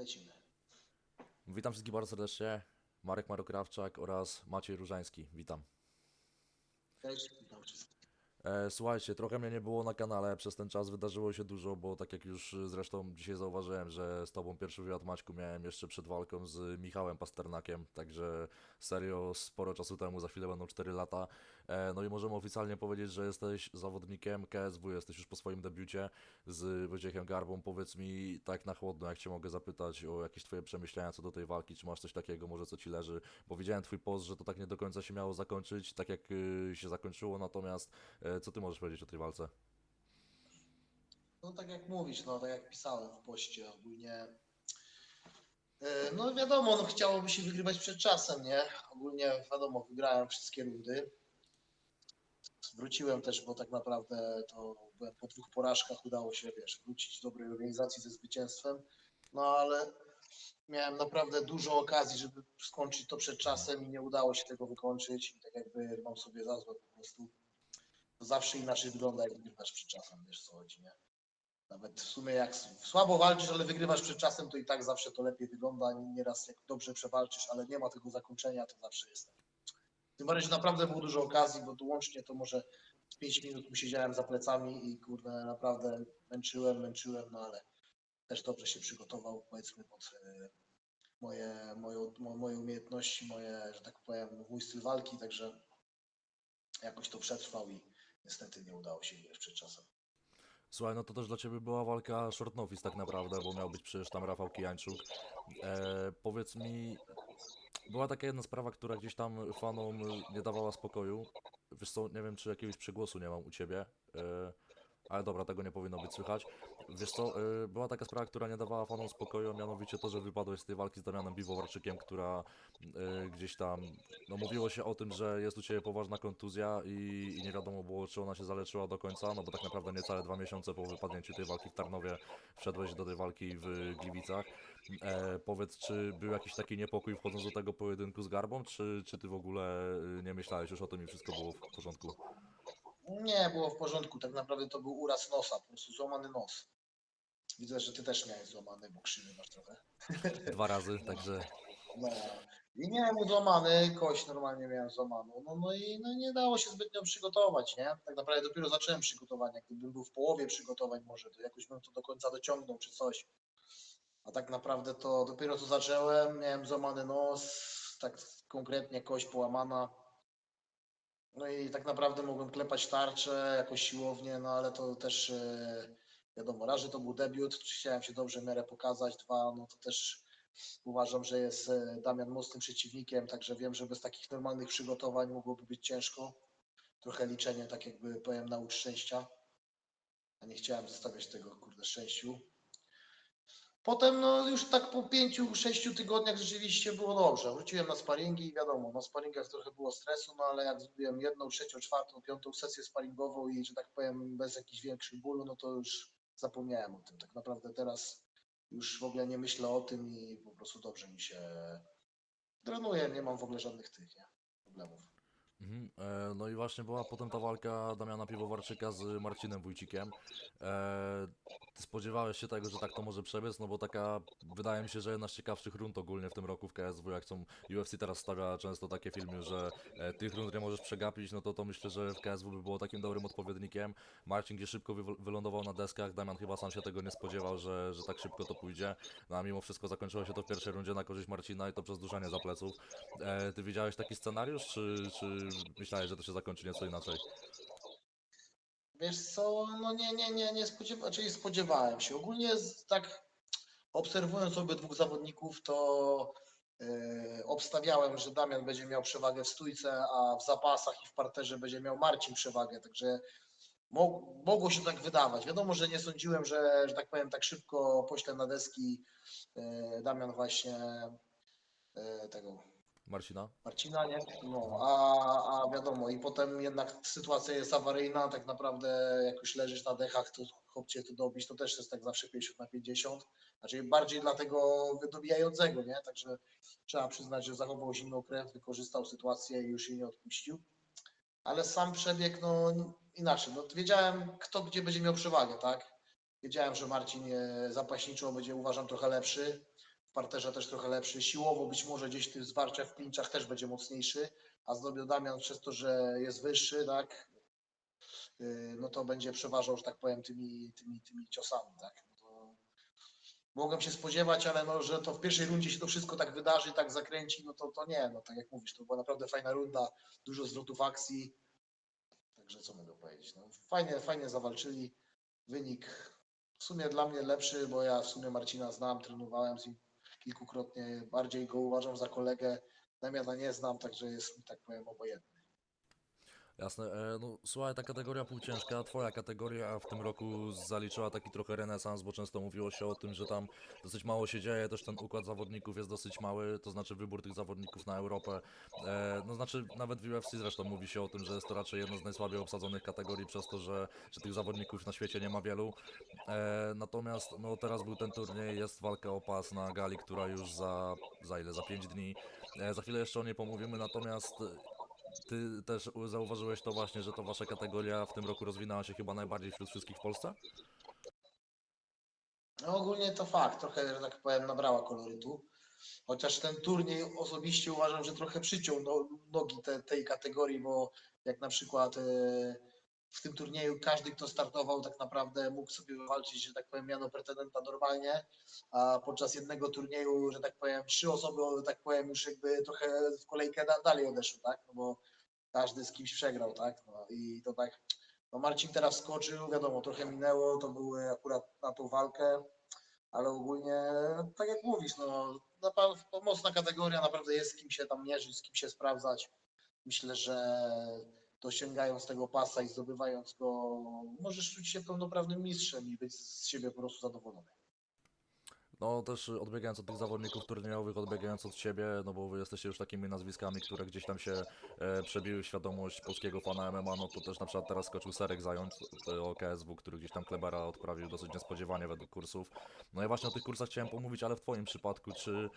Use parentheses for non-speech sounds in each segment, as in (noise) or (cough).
lecimy. Witam wszystkich bardzo serdecznie. Marek Marokrawczak oraz Maciej Różański. Witam. Cześć, witam wszystkich. E, słuchajcie, trochę mnie nie było na kanale, przez ten czas wydarzyło się dużo, bo tak jak już zresztą dzisiaj zauważyłem, że z Tobą pierwszy wywiad Maćku miałem jeszcze przed walką z Michałem Pasternakiem, także serio sporo czasu temu, za chwilę będą 4 lata. E, no i możemy oficjalnie powiedzieć, że jesteś zawodnikiem KSW, jesteś już po swoim debiucie z Wojciechem Garbą. Powiedz mi tak na chłodno, jak Cię mogę zapytać o jakieś Twoje przemyślenia co do tej walki, czy masz coś takiego, może co Ci leży, bo widziałem Twój post, że to tak nie do końca się miało zakończyć, tak jak y, się zakończyło, natomiast e, co Ty możesz powiedzieć o tej walce? No tak jak mówisz, no tak jak pisałem w poście ogólnie. e, No wiadomo, no chciałoby się wygrywać przed czasem, nie? Ogólnie wiadomo, wygrałem wszystkie rundy. Wróciłem też, bo tak naprawdę to po dwóch porażkach udało się, wiesz, wrócić do dobrej organizacji ze zwycięstwem. No ale miałem naprawdę dużo okazji, żeby skończyć to przed czasem i nie udało się tego wykończyć. I tak jakby mam sobie za złe po prostu. To zawsze inaczej wygląda, jak wygrywasz przed czasem, wiesz co chodzi, nie? Nawet w sumie jak słabo walczysz, ale wygrywasz przed czasem, to i tak zawsze to lepiej wygląda. Nieraz jak dobrze przewalczysz, ale nie ma tego zakończenia, to zawsze jest. Tym bardziej, że naprawdę było dużo okazji, bo tu łącznie to może 5 minut tu siedziałem za plecami i kurde, naprawdę męczyłem, męczyłem, no ale też dobrze się przygotował, powiedzmy, pod e, moje, moje, mo- moje umiejętności, moje, że tak powiem, mój styl walki, także jakoś to przetrwał i niestety nie udało się wygrać przed czasem. Słuchaj, no to też dla Ciebie była walka short notice tak naprawdę, bo miał być przecież tam Rafał Kijańczuk. E, powiedz mi, była taka jedna sprawa, która gdzieś tam fanom nie dawała spokoju. Wiesz co, nie wiem czy jakiegoś przegłosu nie mam u Ciebie, e, ale dobra, tego nie powinno być słychać. Wiesz co, e, była taka sprawa, która nie dawała fanom spokoju, a mianowicie to, że wypadłeś z tej walki z Damianem Piwowarczykiem, która e, gdzieś tam, no mówiło się o tym, że jest u Ciebie poważna kontuzja i, i nie wiadomo było, czy ona się zaleczyła do końca, no bo tak naprawdę niecałe dwa miesiące po wypadnięciu tej walki w Tarnowie wszedłeś do tej walki w Gliwicach. E, powiedz, czy był jakiś taki niepokój wchodząc do tego pojedynku z Garbą, czy, czy Ty w ogóle y, nie myślałeś już o tym i wszystko było w porządku? Nie, było w porządku. Tak naprawdę to był uraz nosa, po prostu złamany nos. Widzę, że ty też miałeś złamany, bo krzywy masz trochę. (laughs) Dwa razy, także No. I miałem złamany, kość normalnie miałem złamaną. No, no i no, nie dało się zbytnio przygotować, nie? Tak naprawdę dopiero zacząłem przygotowania. Gdybym był w połowie przygotowań może, to jakoś bym to do końca dociągnął czy coś. A tak naprawdę to dopiero co zacząłem, miałem złamany nos, tak konkretnie kość połamana. No i tak naprawdę mogłem klepać tarczę, jakoś siłownie, no ale to też e, wiadomo, raz, że to był debiut, chciałem się dobrze w miarę pokazać, dwa, no to też uważam, że jest e, Damian mocnym przeciwnikiem, także wiem, że bez takich normalnych przygotowań mogłoby być ciężko. Trochę liczenie, tak jakby powiem, naucz szczęścia. A nie chciałem zostawiać tego, kurde, szczęściu. Potem, no już tak po pięciu, sześciu tygodniach rzeczywiście było dobrze. Wróciłem na sparingi i wiadomo, na sparingach trochę było stresu, no ale jak zrobiłem jedną, trzecią, czwartą, piątą sesję sparingową i, że tak powiem, bez jakichś większych bólu, no to już zapomniałem o tym. Tak naprawdę teraz już w ogóle nie myślę o tym i po prostu dobrze mi się trenuje, nie mam w ogóle żadnych tych nie, problemów. Mhm. E, no i właśnie była potem ta walka Damiana Piwowarczyka z Marcinem Wójcikiem. E, spodziewałeś się tego, że tak to może przebiec? No bo taka, wydaje mi się, że jedna z ciekawszych rund ogólnie w tym roku w KSW, jak są UFC teraz stawia często takie filmy, że e, tych rund nie możesz przegapić, no to to myślę, że w KSW by było takim dobrym odpowiednikiem. Marcin gdzie szybko wy, wylądował na deskach, Damian chyba sam się tego nie spodziewał, że, że tak szybko to pójdzie. No a mimo wszystko zakończyło się to w pierwszej rundzie na korzyść Marcina i to przez duszenie za pleców. E, ty widziałeś taki scenariusz, czy, czy myślałeś, że to się zakończy nieco inaczej? Wiesz co, no nie, nie, nie, nie spodziewałem, czyli spodziewałem się. Ogólnie tak obserwując dwóch zawodników, to yy, obstawiałem, że Damian będzie miał przewagę w stójce, a w zapasach i w parterze będzie miał Marcin przewagę, także mog, mogło się tak wydawać. Wiadomo, że nie sądziłem, że, że tak powiem, tak szybko poślę na deski yy, Damian właśnie yy, tego Marcina? Marcina, nie? No, a, a wiadomo, i potem jednak sytuacja jest awaryjna, tak naprawdę jak już leżysz na dechach, to chłopcie to dobić, to też jest tak zawsze 50 na 50, znaczy bardziej dla tego wydobijającego, nie? Także trzeba przyznać, że zachował zimną krew, wykorzystał sytuację i już jej nie odpuścił. Ale sam przebieg, no inaczej, no wiedziałem kto gdzie będzie miał przewagę, tak? Wiedziałem, że Marcin e, zapaśniczo będzie uważam trochę lepszy, w parterze też trochę lepszy, siłowo być może gdzieś w tych zwarciach, w klinczach też będzie mocniejszy, a Zdobio Damian przez to, że jest wyższy, tak, yy, no to będzie przeważał, że tak powiem, tymi, tymi, tymi ciosami, tak. No mogłem się spodziewać, ale no, że to w pierwszej rundzie się to wszystko tak wydarzy, tak zakręci, no to, to nie, no tak jak mówisz, to była naprawdę fajna runda, dużo zwrotów akcji, także co mogę powiedzieć, no fajnie, fajnie zawalczyli, wynik w sumie dla mnie lepszy, bo ja w sumie Marcina znam, trenowałem z nim kilkukrotnie, bardziej go uważam za kolegę, Damiana nie znam, także jest tak powiem, obojętny. Jasne, e, no słuchaj, ta kategoria półciężka, twoja kategoria w tym roku zaliczyła taki trochę renesans, bo często mówiło się o tym, że tam dosyć mało się dzieje, też ten układ zawodników jest dosyć mały, to znaczy wybór tych zawodników na Europę, e, no znaczy nawet w UFC zresztą mówi się o tym, że jest to raczej jedna z najsłabiej obsadzonych kategorii przez to, że, że tych zawodników na świecie nie ma wielu, e, natomiast no teraz był ten turniej, jest walka o pas na gali, która już za, za ile, za 5 dni, e, za chwilę jeszcze o niej pomówimy, natomiast ty też zauważyłeś to właśnie, że to wasza kategoria w tym roku rozwinęła się chyba najbardziej wśród wszystkich w Polsce? No ogólnie to fakt, trochę, że tak powiem, nabrała kolorytu. Chociaż ten turniej osobiście uważam, że trochę przyciął no, nogi te, tej kategorii, bo jak na przykład e, w tym turnieju każdy, kto startował, tak naprawdę mógł sobie wywalczyć, że tak powiem, miano pretendenta normalnie, a podczas jednego turnieju, że tak powiem, trzy osoby, że tak powiem, już jakby trochę w kolejkę da, dalej odeszły, tak? No bo każdy z kimś przegrał, tak? No i to tak, no Marcin teraz skoczył, wiadomo, trochę minęło, to były akurat na tą walkę, ale ogólnie, tak jak mówisz, no naprawdę mocna kategoria, naprawdę jest z kim się tam mierzyć, z kim się sprawdzać. Myślę, że dosięgając tego pasa i zdobywając go, możesz czuć się pełnoprawnym mistrzem i być z siebie po prostu zadowolony. No też odbiegając od tych zawodników turniejowych, odbiegając od siebie, no bo wy jesteście już takimi nazwiskami, które gdzieś tam się e, przebiły świadomość polskiego fana MMA, no to też na przykład teraz skoczył Serek Zając e, o KSW, który gdzieś tam Klebera odprawił dosyć niespodziewanie według kursów. No i właśnie o tych kursach chciałem pomówić, ale w twoim przypadku, czy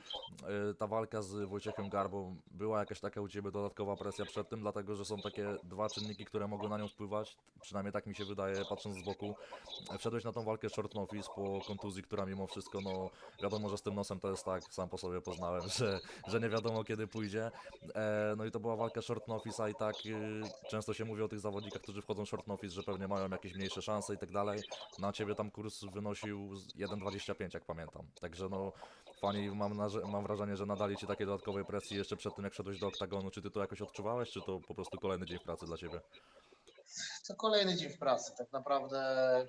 e, ta walka z Wojciechem Garbą była jakaś taka u ciebie dodatkowa presja przed tym, dlatego że są takie dwa czynniki, które mogą na nią wpływać, przynajmniej tak mi się wydaje, patrząc z boku. E, Wszedłeś na tą walkę short notice po kontuzji, która mimo wszystko, no wiadomo, że z tym nosem to jest tak, sam po sobie poznałem, że, że nie wiadomo kiedy pójdzie. E, no i to była walka short notice, a i tak y, często się mówi o tych zawodnikach, którzy wchodzą short notice, że pewnie mają jakieś mniejsze szanse i tak dalej. Na ciebie tam kurs wynosił z 1,25 jak pamiętam. Także no fani mam, mam wrażenie, że nadali ci takiej dodatkowej presji jeszcze przed tym jak wszedłeś do oktagonu. Czy ty to jakoś odczuwałeś, czy to po prostu kolejny dzień w pracy dla ciebie? To kolejny dzień w pracy. Tak naprawdę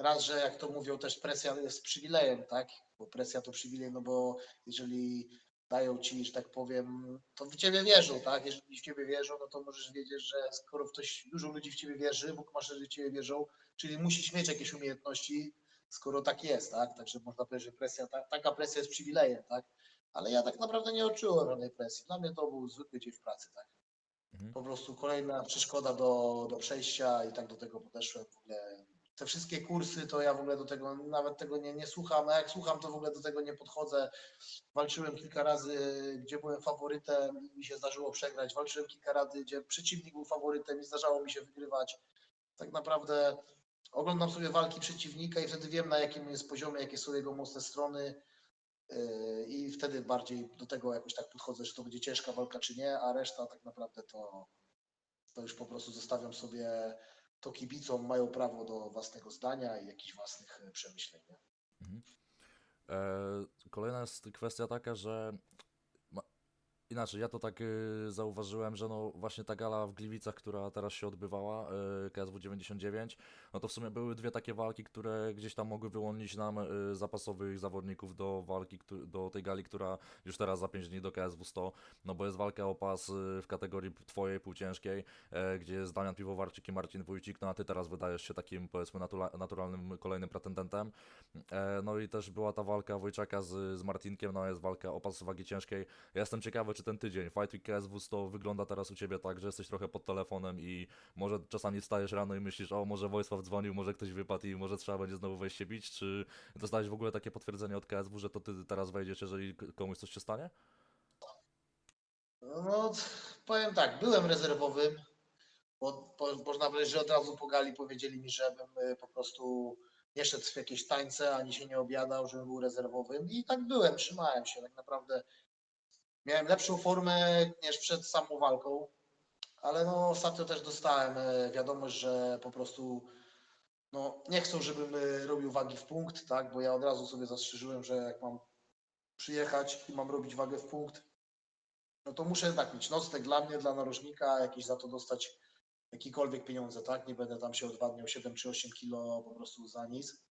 raz, że jak to mówią, też presja jest przywilejem, tak? Bo presja to przywilej, no bo jeżeli dają ci, że tak powiem, to w ciebie wierzą, tak? Jeżeli w ciebie wierzą, no to możesz wiedzieć, że skoro ktoś, dużo ludzi w ciebie wierzy, Bóg masz, że w ciebie wierzą, czyli musisz mieć jakieś umiejętności, skoro tak jest, tak? Także można powiedzieć, że presja, ta, taka presja jest przywilejem, tak? Ale ja tak naprawdę nie odczułem żadnej presji. Dla mnie to był zwykły dzień w pracy, tak? Mhm. po prostu kolejna przeszkoda do, do przejścia i tak do tego podeszłem w ogóle. Te wszystkie kursy, to ja w ogóle do tego, nawet tego nie, nie słucham, a jak słucham, to w ogóle do tego nie podchodzę. Walczyłem kilka razy, gdzie byłem faworytem i mi się zdarzyło przegrać. Walczyłem kilka razy, gdzie przeciwnik był faworytem i zdarzało mi się wygrywać. Tak naprawdę oglądam sobie walki przeciwnika i wtedy wiem, na jakim jest poziomie, jakie są jego mocne strony. Yy, I wtedy bardziej do tego jakoś tak podchodzę, czy to będzie ciężka walka, czy nie, a reszta tak naprawdę to, to już po prostu zostawiam sobie to kibicom, mają prawo do własnego zdania i jakichś własnych e, przemyśleń. Nie? E, Kolejna jest kwestia taka, że inaczej, ja to tak y, zauważyłem, że no właśnie ta gala w Gliwicach, która teraz się odbywała, y, KSW 99, no to w sumie były dwie takie walki, które gdzieś tam mogły wyłonić nam y, zapasowych zawodników do walki, do tej gali, która już teraz za 5 dni do KSW 100, no bo jest walka o pas y, w kategorii twojej półciężkiej, e, gdzie jest Damian Piwowarczyk i Marcin Wójcik, no a ty teraz wydajesz się takim powiedzmy natula- naturalnym kolejnym pretendentem. E, No i też była ta walka Wojczaka z, z Martinkiem, no jest walka o pas wagi ciężkiej. Ja jestem ciekawy, czy ten tydzień Fight Week KSW 100 wygląda teraz u Ciebie tak, że jesteś trochę pod telefonem i może czasami wstajesz rano i myślisz, o może Wojsław dzwonił, może ktoś wypadł i może trzeba będzie znowu wejść się bić, czy dostałeś w ogóle takie potwierdzenie od KSW, że to Ty teraz wejdziesz, jeżeli komuś coś się stanie? No, powiem tak, byłem rezerwowym, bo, można powiedzieć, że od razu po gali powiedzieli mi, żebym e, po prostu nie szedł w jakieś tańce, ani się nie obiadał, żebym był rezerwowym. I tak byłem, trzymałem się. Tak naprawdę miałem lepszą formę niż przed samą walką, ale no ostatnio też dostałem e, wiadomość, że po prostu no, nie chcą, żebym e, robił wagi w punkt, tak? Bo ja od razu sobie zastrzeżyłem, że jak mam przyjechać i mam robić wagę w punkt, no to muszę tak mieć nocleg dla mnie, dla narożnika, jakieś za to dostać jakiekolwiek pieniądze, tak? Nie będę tam się odwadniał 7 czy 8 kilo po prostu za nic.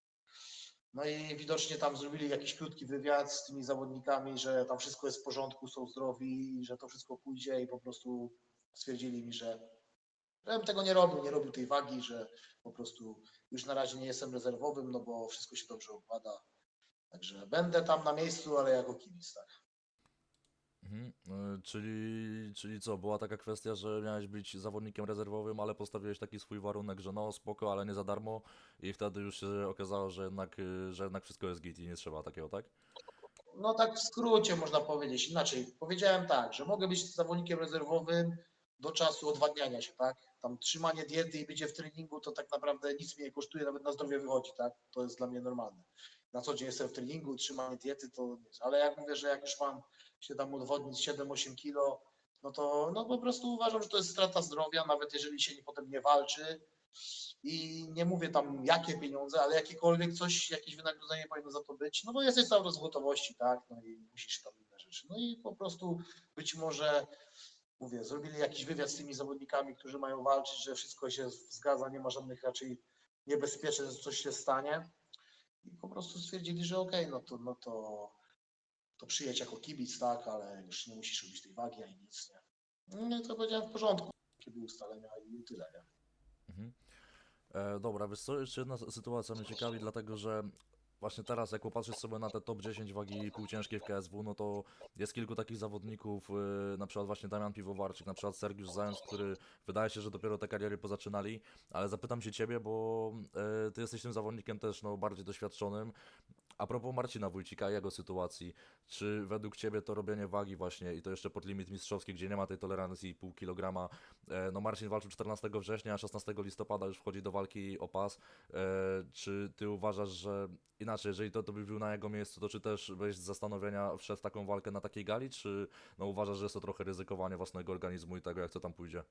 No i widocznie tam zrobili jakiś krótki wywiad z tymi zawodnikami, że tam wszystko jest w porządku, są zdrowi, że to wszystko pójdzie i po prostu stwierdzili mi, że żebym tego nie robił, nie robił tej wagi, że po prostu już na razie nie jestem rezerwowym, no bo wszystko się dobrze układa. Także będę tam na miejscu, ale jako kibic, tak. Mhm. y, Czyli, czyli co, była taka kwestia, że miałeś być zawodnikiem rezerwowym, ale postawiłeś taki swój warunek, że no spoko, ale nie za darmo i wtedy już się okazało, że jednak, y, że jednak wszystko jest git i nie trzeba takiego, tak? No tak w skrócie można powiedzieć. Inaczej, powiedziałem tak, że mogę być zawodnikiem rezerwowym do czasu odwadniania się, tak? Tam trzymanie diety i bycie w treningu to tak naprawdę nic mnie nie kosztuje, nawet na zdrowie wychodzi, tak? To jest dla mnie normalne. Na co dzień jestem w treningu, trzymanie diety to nic. Ale jak mówię, że jak już mam się tam odwodnić 7-8 kilo, no to no po prostu uważam, że to jest strata zdrowia, nawet jeżeli się potem nie walczy. I nie mówię tam jakie pieniądze, ale jakiekolwiek coś, jakieś wynagrodzenie powinno za to być, no bo jesteś czas w gotowości, tak, no i musisz tam inne rzeczy. No i po prostu być może, mówię, zrobili jakiś wywiad z tymi zawodnikami, którzy mają walczyć, że wszystko się zgadza, nie ma żadnych raczej niebezpieczeństw, że coś się stanie. I po prostu stwierdzili, że okej, no to, no to, to przyjedź jako kibic, tak, ale już nie musisz robić tej wagi ani nic, nie. No to powiedziałem w porządku, kiedy ustalenia i tyle, nie. Mhm. E, dobra, wiesz co, jeszcze jedna sytuacja mnie ciekawi, dlatego że właśnie teraz, jak popatrzysz sobie na te top 10 wagi półciężkiej w KSW, no to jest kilku takich zawodników, y, na przykład właśnie Damian Piwowarczyk, na przykład Sergiusz Zając, który wydaje się, że dopiero te kariery pozaczynali, ale zapytam się ciebie, bo e, ty jesteś tym zawodnikiem też no, bardziej doświadczonym. A propos Marcina Wójcika jego sytuacji, czy według ciebie to robienie wagi właśnie i to jeszcze pod limit mistrzowski, gdzie nie ma tej tolerancji pół kilograma, E, No Marcin walczył 14 września, a 16 listopada już wchodzi do walki o pas. E, Czy ty uważasz, że inaczej, jeżeli to, to by był na jego miejscu, to czy też bez zastanowienia wszedł w taką walkę na takiej gali, czy no uważasz, że jest to trochę ryzykowanie własnego organizmu i tego, jak to tam pójdzie?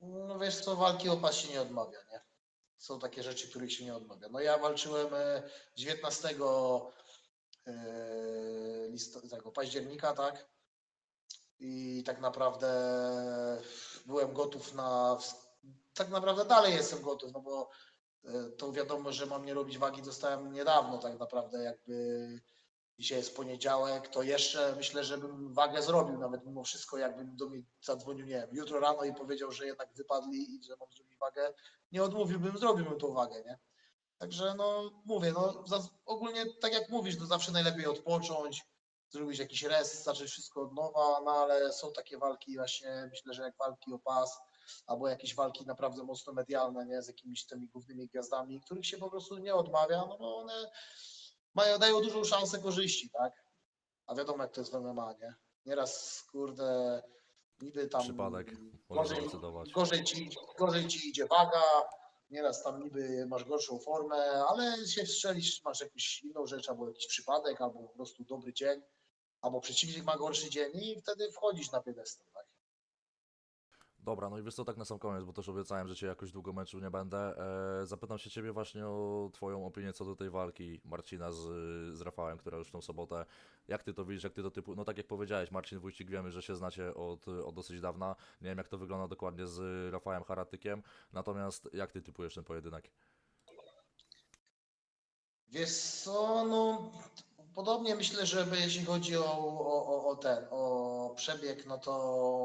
No wiesz co, walki o pas się nie odmawia, nie? Są takie rzeczy, których się nie odmawia. No ja walczyłem e, 19 e, list- tego, października, tak? I tak naprawdę byłem gotów na. Tak naprawdę dalej jestem gotów, no bo e, to wiadomo, że mam nie robić wagi, dostałem niedawno tak naprawdę jakby dzisiaj jest poniedziałek, to jeszcze myślę, że bym wagę zrobił nawet mimo wszystko, jakbym do mnie zadzwonił, nie wiem, jutro rano i powiedział, że jednak wypadli i że mam zrobić wagę, nie odmówiłbym, zrobiłbym tą wagę, nie? Także no mówię, no ogólnie tak jak mówisz, to zawsze najlepiej odpocząć, zrobić jakiś rest, zacząć wszystko od nowa, no ale są takie walki właśnie, myślę, że jak walki o pas, albo jakieś walki naprawdę mocno medialne, nie, z jakimiś tymi głównymi gwiazdami, których się po prostu nie odmawia, no bo one mają, dają dużą szansę korzyści, tak? A wiadomo jak to jest w MMA, nie? Nieraz, kurde, niby tam Przypadek może gorzej, gorzej, ci, gorzej ci idzie waga, nieraz tam niby masz gorszą formę, ale się wstrzelisz, masz jakąś inną rzecz, albo jakiś przypadek, albo po prostu dobry dzień, albo przeciwnik ma gorszy dzień i wtedy wchodzisz na piedestal, tak? Dobra, no i wiesz co, tak na sam koniec, bo też obiecałem, że cię jakoś długo meczu nie będę. E, zapytam się ciebie właśnie o twoją opinię co do tej walki Marcina z, z Rafałem, która już w tą sobotę. Jak ty to widzisz, jak ty to typu... No tak jak powiedziałeś, Marcin Wójcik, wiemy, że się znacie od, od dosyć dawna. Nie wiem jak to wygląda dokładnie z Rafałem Haratykiem, natomiast jak ty typujesz ten pojedynek? Wiesz co, no podobnie myślę, że jeśli chodzi o, o, o- ten, o przebieg, no to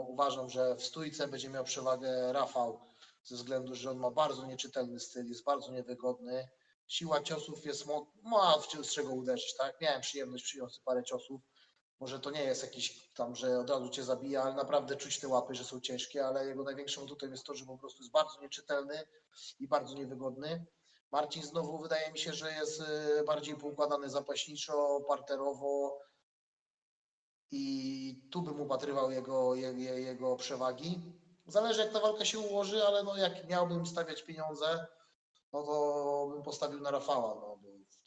uważam, że w stójce będzie miał przewagę Rafał, ze względu, że on ma bardzo nieczytelny styl, jest bardzo niewygodny. Siła ciosów jest, mo- ma w- z czego uderzyć, tak? Miałem przyjemność przyjąć parę ciosów. Może to nie jest jakiś tam, że od razu cię zabija, ale naprawdę czuć te łapy, że są ciężkie, ale jego największym atutem jest to, że po prostu jest bardzo nieczytelny i bardzo niewygodny. Marcin znowu wydaje mi się, że jest y, bardziej poukładany zapaśniczo, parterowo i tu bym upatrywał jego, je, je, jego przewagi. Zależy jak ta walka się ułoży, ale no jak miałbym stawiać pieniądze, no to bym postawił na Rafała, no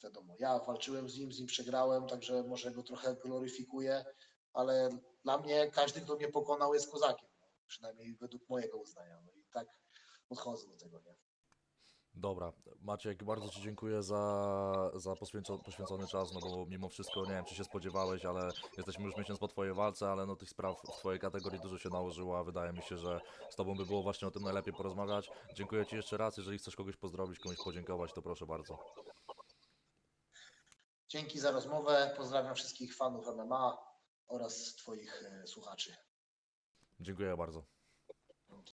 wiadomo, ja walczyłem z nim, z nim przegrałem, także może go trochę gloryfikuję, ale dla mnie każdy, kto mnie pokonał jest kozakiem, przynajmniej według mojego uznania, no i tak podchodzę do tego, nie? Dobra, Maciek, bardzo Ci dziękuję za, za poświęco, poświęcony czas, no bo mimo wszystko, nie wiem czy się spodziewałeś, ale jesteśmy już miesiąc po Twojej walce, ale no tych spraw w Twojej kategorii dużo się nałożyło, a wydaje mi się, że z Tobą by było właśnie o tym najlepiej porozmawiać. Dziękuję Ci jeszcze raz, jeżeli chcesz kogoś pozdrowić, komuś podziękować, to proszę bardzo. Dzięki za rozmowę, pozdrawiam wszystkich fanów MMA oraz Twoich e, słuchaczy. Dziękuję bardzo.